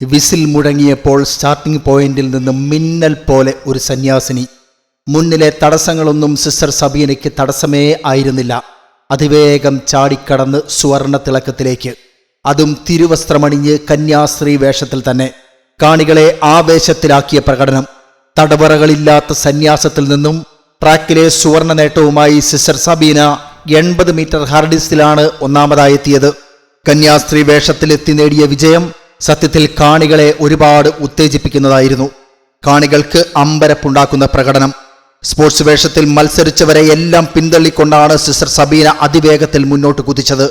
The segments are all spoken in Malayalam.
വിസിൽ മുടങ്ങിയപ്പോൾ സ്റ്റാർട്ടിംഗ് പോയിന്റിൽ നിന്ന് മിന്നൽ പോലെ ഒരു സന്യാസിനി. മുന്നിലെ തടസ്സങ്ങളൊന്നും സിസ്റ്റർ സബീനയ്ക്ക് തടസ്സമേ ആയിരുന്നില്ല. അതിവേഗം ചാടിക്കടന്ന് സുവർണ തിളക്കത്തിലേക്ക് അതും തിരുവസ്ത്രമണിഞ്ഞ് കന്യാസ്ത്രീ വേഷത്തിൽ തന്നെ. കാണികളെ ആവേശത്തിലാക്കിയ പ്രകടനം. തടവറകളില്ലാത്ത സന്യാസത്തിൽ നിന്നും ട്രാക്കിലെ സുവർണ നേട്ടവുമായി സിസ്റ്റർ സബീന എൺപത് മീറ്റർ ഹാർഡിസ്റ്റിലാണ് ഒന്നാമതായെത്തിയത് കന്യാസ്ത്രീ വേഷത്തിലെത്തി നേടിയ വിജയം സത്യത്തിൽ കാണികളെ ഒരുപാട് ഉത്തേജിപ്പിക്കുന്നതായിരുന്നു. കാണികൾക്ക് അമ്പരപ്പുണ്ടാക്കുന്ന പ്രകടനം. സ്പോർട്സ് വേഷത്തിൽ മത്സരിച്ചവരെ എല്ലാം പിന്തള്ളിക്കൊണ്ടാണ് സിസ്റ്റർ സബീന അതിവേഗത്തിൽ മുന്നോട്ട് കുതിച്ചത്.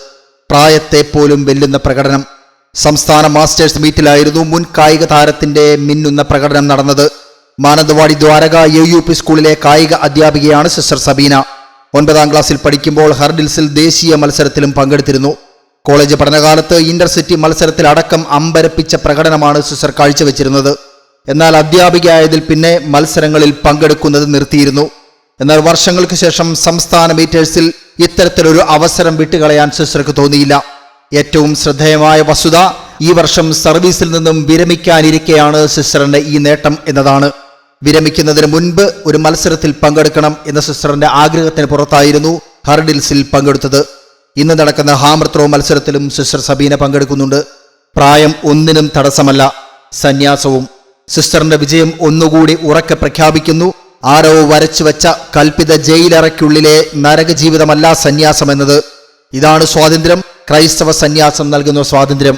പ്രായത്തെ പോലും വെല്ലുന്ന പ്രകടനം. സംസ്ഥാന മാസ്റ്റേഴ്സ് മീറ്റിലായിരുന്നു മുൻ കായിക താരത്തിന്റെ മിന്നുന്ന പ്രകടനം നടന്നത്. Mananthavady Dwaraka A U P സ്കൂളിലെ കായിക അധ്യാപികയാണ് സിസ്റ്റർ സബീന. ഒൻപതാം ക്ലാസ്സിൽ പഠിക്കുമ്പോൾ ഹർഡിൽസിൽ ദേശീയ മത്സരത്തിലും പങ്കെടുത്തിരുന്നു. കോളേജ് പഠനകാലത്ത് ഇന്റർസിറ്റി മത്സരത്തിൽ അടക്കം അമ്പരപ്പിച്ച പ്രകടനമാണ് സിസ്റ്റർ കാഴ്ചവെച്ചിരുന്നത്. എന്നാൽ അധ്യാപികയായതിൽ പിന്നെ മത്സരങ്ങളിൽ പങ്കെടുക്കുന്നത് നിർത്തിയിരുന്നു. എന്നാൽ വർഷങ്ങൾക്ക് ശേഷം സംസ്ഥാന മീറ്റേഴ്സിൽ ഇത്തരത്തിലൊരു അവസരം വിട്ടുകളയാൻ സിസ്റ്റർക്ക് തോന്നിയില്ല. ഏറ്റവും ശ്രദ്ധേയമായ വസ്തുത ഈ വർഷം സർവീസിൽ നിന്നും വിരമിക്കാനിരിക്കെയാണ് സിസ്റ്ററിന്റെ ഈ നേട്ടം എന്നതാണ്. വിരമിക്കുന്നതിന് മുൻപ് ഒരു മത്സരത്തിൽ പങ്കെടുക്കണം എന്ന സിസ്റ്ററിന്റെ ആഗ്രഹത്തിന് പുറത്തായിരുന്നു ഹർഡിൽസിൽ പങ്കെടുത്തത്. ഇന്ന് നടക്കുന്ന ഹാമർ ത്രോ മത്സരത്തിലും സിസ്റ്റർ സബീന പങ്കെടുക്കുന്നുണ്ട്. പ്രായം ഒന്നിനും തടസ്സമല്ല സന്യാസവും. സിസ്റ്ററിന്റെ വിജയം ഒന്നുകൂടി ഉറക്കെ പ്രഖ്യാപിക്കുന്നു. ആരോ വരച്ചു വെച്ച കൽപ്പിത ജയിലറയ്ക്കുള്ളിലെ നരകജീവിതമല്ല സന്യാസം എന്നത് ഇതാണ് സ്വാതന്ത്ര്യം. ക്രൈസ്തവ സന്യാസം നൽകുന്ന സ്വാതന്ത്ര്യം.